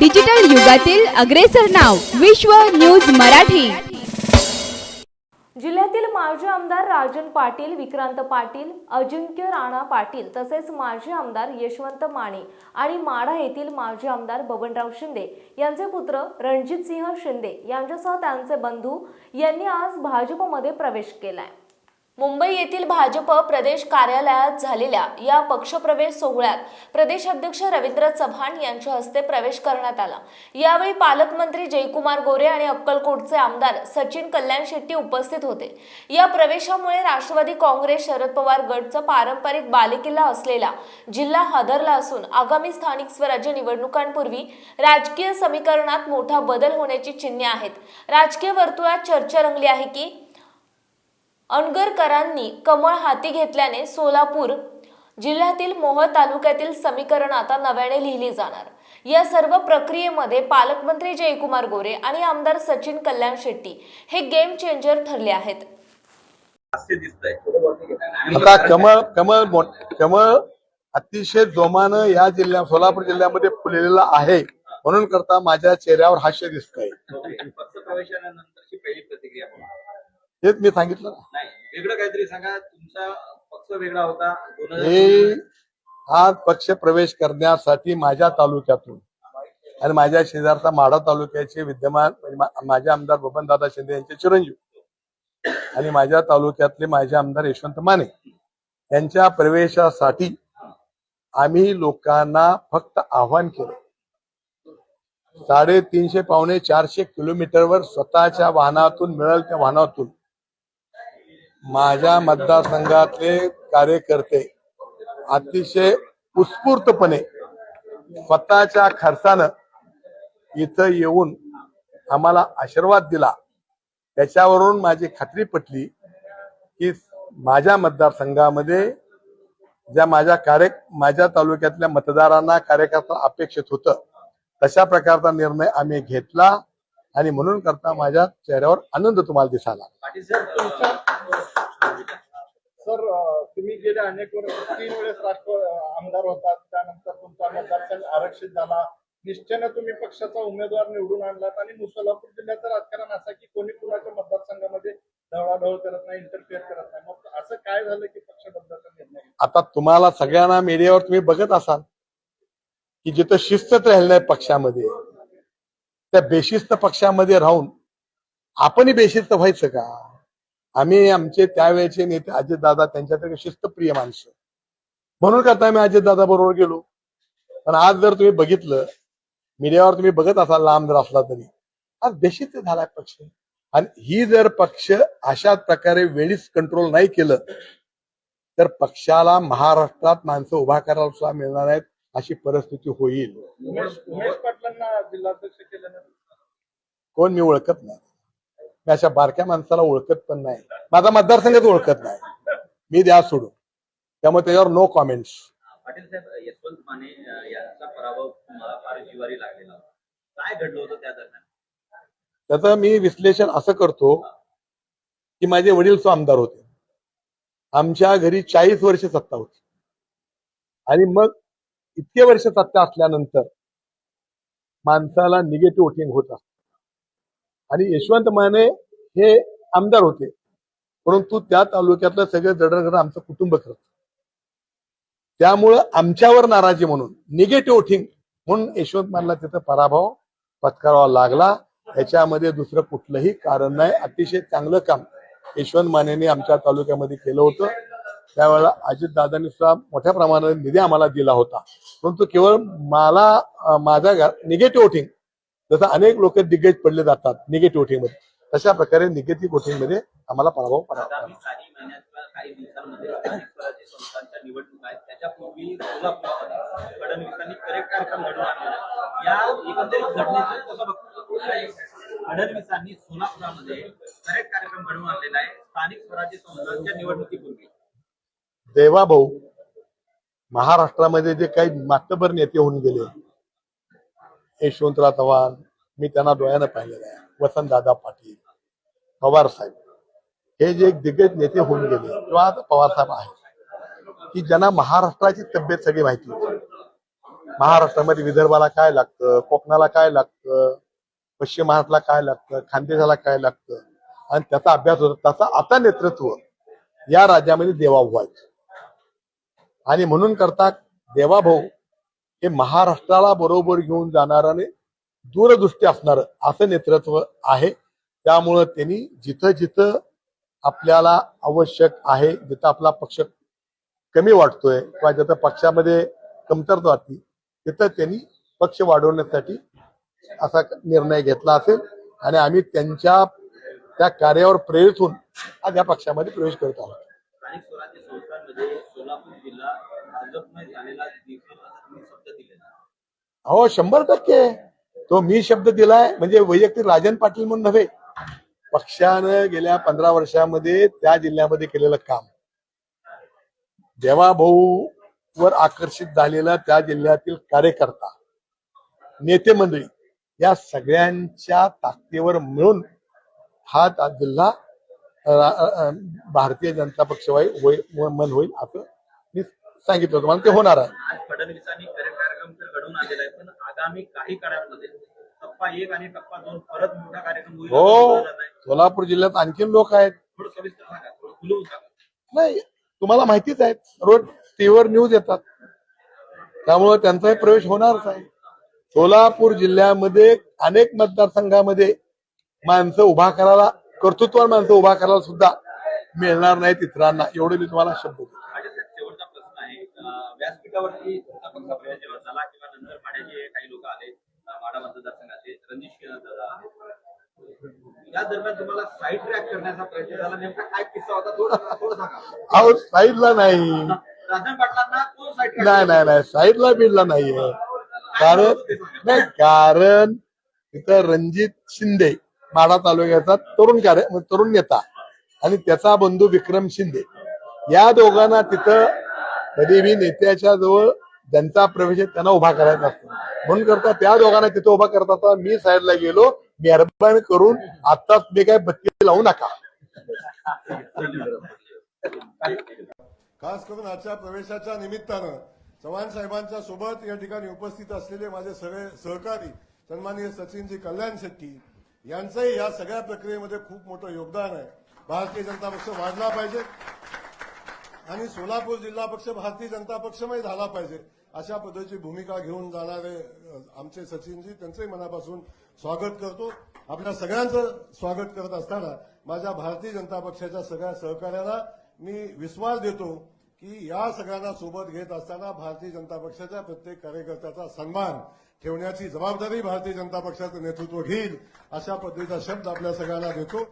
Digital युगातील अग्रेसर नाव विश्व न्यूज मराठी. जिल्ह्यातील माजी आमदार राजन पाटील विक्रांत पाटील अजिंक्य राणा पाटील तसेच माजी आमदार यशवंत माने आणि माढा येथील माजी आमदार बबनराव शिंदे यांचे पुत्र रणजितसिंह शिंदे यांच्यासह त्यांचे बंधू यांनी आज भाजपमध्ये प्रवेश केलाय. मुंबई येथील भाजप प्रदेश कार्यालयात झालेल्या या पक्षप्रवेश सोहळ्यात प्रदेशाध्यक्ष रवींद्र चव्हाण यांच्या हस्ते प्रवेश करण्यात आला. यावेळी पालकमंत्री जयकुमार गोरे आणि अक्कलकोटचे आमदार सचिन कल्याण शेट्टी उपस्थित होते. या प्रवेशामुळे राष्ट्रवादी काँग्रेस शरद पवार गटचा पारंपरिक बालेकिल्ला असलेला जिल्हा हादरला असून आगामी स्थानिक स्वराज्य निवडणुकांपूर्वी राजकीय समीकरणात मोठा बदल होण्याची चिन्हे आहेत. राजकीय वर्तुळात चर्चा रंगली आहे की अणगरकरांनी कमळ हाती घेतल्याने सोलापूर जिल्ह्यातील मोहोळ तालुक्यातील समीकरण आता नव्याने लिहिली जाणार. या सर्व प्रक्रियेमध्ये पालकमंत्री जयकुमार गोरे आणि आमदार सचिन कल्याण शेट्टी हे गेम चेंजर ठरले आहेत. आता कमळ कमळ मोठ- कमळ अतिशय जोमानं या जिल्ह्या सोलापूर जिल्ह्यामध्ये फुललेलं आहे. म्हणून करता माझ्या चेहऱ्यावर हास्य दिसतंय. पक्ष हेच मी सांगितलं ना. नाही वेगळं काहीतरी सांगा. तुमचा पक्ष वेगळा होता. दोन हे हा पक्ष प्रवेश करण्यासाठी माझ्या तालुक्यातून आणि माझ्या शेजारचा माढा तालुक्याचे विद्यमान म्हणजे मा- माझे आमदार बबनदादा शिंदे यांचे चिरंजीव आणि माझ्या तालुक्यातले माझे आमदार यशवंत माने यांच्या प्रवेशासाठी आम्ही लोकांना फक्त आव्हान केलं. साडेतीनशे पावणे चारशे किलोमीटरवर स्वतःच्या वाहनातून मिळेल त्या वाहनातून माझ्या मतदारसंघातले कार्यकर्ते अतिशय उत्स्फूर्तपणे स्वतःच्या खर्चानं इथं येऊन आम्हाला आशीर्वाद दिला. त्याच्यावरून माझी खात्री पटली की माझ्या मतदारसंघामध्ये ज्या माझ्या कार्य माझ्या तालुक्यातल्या मतदारांना कार्यकर्ता अपेक्षित होतं तशा प्रकारचा निर्णय आम्ही घेतला आणि म्हणून करता माझ्या चेहऱ्यावर आनंद तुम्हाला दिसायला सर तुम्ही गेल्या अनेक वर्ष तीन वेळेस राष्ट्र आमदार होतात. त्यानंतर तुमचा मतदारसंघ आरक्षित झाला. निश्चयानं तुम्ही पक्षाचा उमेदवार निवडून आणलात आणि सोलापूर जिल्ह्याचं राजकारण असं की कोणी कुणाच्या मतदारसंघामध्ये ढवळाढवळ करत नाही इंटरफेअर करत नाही. मग असं काय झालं की पक्ष बदलाचा निर्णय घेतला? आता तुम्हाला सगळ्यांना मीडियावर तुम्ही बघत असाल की जिथं शिस्तच राहिलं नाही पक्षामध्ये त्या बेशिस्त पक्षामध्ये राहून आपणही बेशिस्त व्हायचं का? आम्ही आमचे त्यावेळेचे नेते अजितदादा त्यांच्याकडे शिस्तप्रिय माणसं. म्हणून करता आम्ही अजितदादा बरोबर गेलो? पण आज जर तुम्ही बघितलं मीडियावर तुम्ही बघत असाल लांब जर असला तरी. आज बेशिस्त झालाय पक्ष. आणि ही जर पक्ष अशाच प्रकारे वेळीच कंट्रोल नाही केलं तर पक्षाला महाराष्ट्रात माणसं उभा करायला सुद्धा मिळणार नाहीत अशी परिस्थिती होईल. उमेश उमेश पाटलांना जिल्हाध्यक्ष केल्यानंतर? कोण मी ओळखत नाही. मी अशा बारक्या माणसाला ओळखत पण नाही. माझा मतदारसंघच ओळखत नाही. मी द्या सोडून. त्यामुळे त्याच्यावर नो कॉमेंट्स पाटील साहेब यशवंत माने अं, यांचा पराभव तुम्हाला फार जिवारी लागलेला होता. काय घडलं होतं त्या दरम्यान? त्याचं मी विश्लेषण असं करतो की माझे वडील सो आमदार होते. आमच्या घरी चाळीस वर्ष सत्ता होती. आणि मग इतके वर्ष सत्ता असल्यानंतर माणसाला निगेटिव्ह वोटिंग होत असत. आणि यशवंत माने हे आमदार होते. परंतु त्या तालुक्यातलं सगळं जडणघडण आमचं कुटुंब करत. त्यामुळं आमच्यावर नाराजी म्हणून निगेटिव्ह थिंग म्हणून यशवंत मानला तिथं पराभव पत्करावा लागला. याच्यामध्ये दुसरं कुठलंही कारण नाही. अतिशय चांगलं काम यशवंत मानेने आमच्या तालुक्यामध्ये केलं होतं. त्यावेळेला अजितदादांनी सुद्धा मोठ्या प्रमाणात निधी आम्हाला दिला होता. परंतु केवळ मला माझा निगेटिव्ह थिंग जसं अनेक लोक दिग्गज पडले जातात निगेटिव्ह वोटिंगमध्ये. तशा प्रकारे निगेटिव्ह वोटिंगमध्ये आम्हाला पराभव पराभव आगामी काही महिन्यात किंवा काही दिवसांमध्ये स्थानिक स्वराज्य संस्थांच्या निवडणुका आहेत त्याच्यापूर्वी सोलापूरमध्ये फडणवीसांनी करेक्ट कार्यक्रम घडवून आणलेला आहे. या एकंदरीत घटनेचं कसं बघतो? फडणवीसांनी सोलापुरामध्ये करेक्ट कार्यक्रम घडवून आणलेला आहे. स्थानिक स्वराज्य संस्थांच्या निवडणुकीपूर्वी. देवाभाऊ महाराष्ट्रामध्ये जे काही मातबर नेते होऊन गेले यशवंतराव चव्हाण मी त्यांना डोळ्यानं पाहिलेलं आहे. वसंतदादा पाटील पवार साहेब. हे जे एक दिग्गज नेते होऊन गेले किंवा आता पवार साहेब आहेत की ज्यांना महाराष्ट्राची तब्येत सगळी माहिती होती. महाराष्ट्रामध्ये विदर्भाला काय लागतं कोकणाला काय लागतं पश्चिम महाराष्ट्राला काय लागतं खानदेशाला काय लागतं आणि त्याचा अभ्यास होता त्याचा आता नेतृत्व या राज्यामध्ये देवाभाऊ आहेत आणि म्हणून करता देवाभाऊ हे महाराष्ट्राला बरोबर घेऊन जाणाराने दूरदृष्टी असणार असं नेतृत्व आहे. त्यामुळं त्यांनी जिथं जिथं आपल्याला आवश्यक आहे जिथं आपला पक्ष कमी वाटतोय किंवा जिथं पक्षामध्ये कमतरता वाटते तिथं त्यांनी पक्ष वाढवण्यासाठी असा निर्णय घेतला असेल. आणि आम्ही त्यांच्या त्या कार्यावर प्रेरित होऊन आज या पक्षामध्ये प्रवेश करत आहोत स्थानिक स्वराज्य संस्थांमध्ये सोलापूर जिल्हा भाजपने झालेला दिसेल असा तुम्ही शब्द दिलेला हो शंभर टक्के. तो मी शब्द दिलाय म्हणजे वैयक्तिक राजन पाटील म्हणून नव्हे. पक्षानं गेल्या पंधरा वर्षामध्ये त्या जिल्ह्यामध्ये केलेलं काम. देवाभाऊ वर आकर्षित झालेला त्या जिल्ह्यातील कार्यकर्ता नेते मंडळी या सगळ्यांच्या ताकदीवर मिळून हा ता- जिल्हा भारतीय जनता पक्ष होईल मन होईल असं मी सांगितलं होतं. मला ते होणार आहे. आणलेला आहे. पण आगामी काही काळामध्ये टप्पा एक आणि टप्पा दोन परत मोठा कार्यक्रम होईल हो. सोलापूर जिल्ह्यात आणखीन लोक आहेत. थोडं सविस्तर सांगा थोडं खुलवून सांगा. नाही तुम्हाला माहितीच आहे रोज टीव्हीवर न्यूज येतात. त्यामुळे त्यांचाही प्रवेश होणारच आहे. सोलापूर जिल्ह्यामध्ये अनेक मतदारसंघामध्ये माणसं उभा करायला कर्तृत्वान माणसं उभा करायला सुद्धा मिळणार नाहीत इतरांना. एवढे मी तुम्हाला शब्द देतो माझ्या शेवटचा प्रश्न आहे तुमचा पक्ष प्रवेश जेव्हा झाला किंवा नंतर माड्याचे काही लोक आले माडा मतदारसंघाचे रणजित सिंह दादा या दरम्यान तुम्हाला साईड ट्रॅक करण्याचा प्रयत्न झाला. नेमका काय किस्सा होता थोडं थोडं सांगा. अहो साईडला नाही. राजन पाटलांना कोण साईड ट्रॅक नाही नाही नाही. साईडला बिडला नाहीये. कारण नाही कारण तिथं रणजित शिंदे माडा तालुक्याचा तरुण कार्य तरुण नेता आणि त्याचा बंधू विक्रम शिंदे. या दोघांना तिथं कधी मी नेत्याच्या जवळ ज्यांचा प्रवेश आहे त्यांना उभा करायचा असतो. म्हणून करता त्या दोघांना तिथं उभा करता असताना मी साईडला गेलो मेहरबानी करून आताच मी काय बत्ती लावू नका. खास करून आजच्या प्रवेशाच्या निमित्तानं चव्हाण साहेबांच्या सोबत या ठिकाणी उपस्थित असलेले माझे सगळे सहकारी सन्माननीय सचिनजी कल्याण शेट्टी यांचंही या सगळ्या प्रक्रियेमध्ये खूप मोठं योगदान आहे. भारतीय जनता पक्ष वाढला पाहिजे. आणि सोलापूर जिल्हा पक्ष भारतीय जनता पक्षमय झाला पाहिजे. अशा पद्धतीची भूमिका घेऊन जाणारे आमचे सचिनजी त्यांचंही मनापासून स्वागत करतो. आपल्या सगळ्यांचं स्वागत करत असताना माझ्या भारतीय जनता पक्षाच्या सगळ्या सहकार्याला मी विश्वास देतो की या सगळ्यांना सोबत घेत असताना भारतीय जनता पक्षाच्या प्रत्येक कार्यकर्त्याचा सन्मान ठेवण्याची जबाबदारी भारतीय जनता पक्षाचं नेतृत्व घेईल अशा पद्धतीचा शब्द आपल्या सगळ्यांना देतो.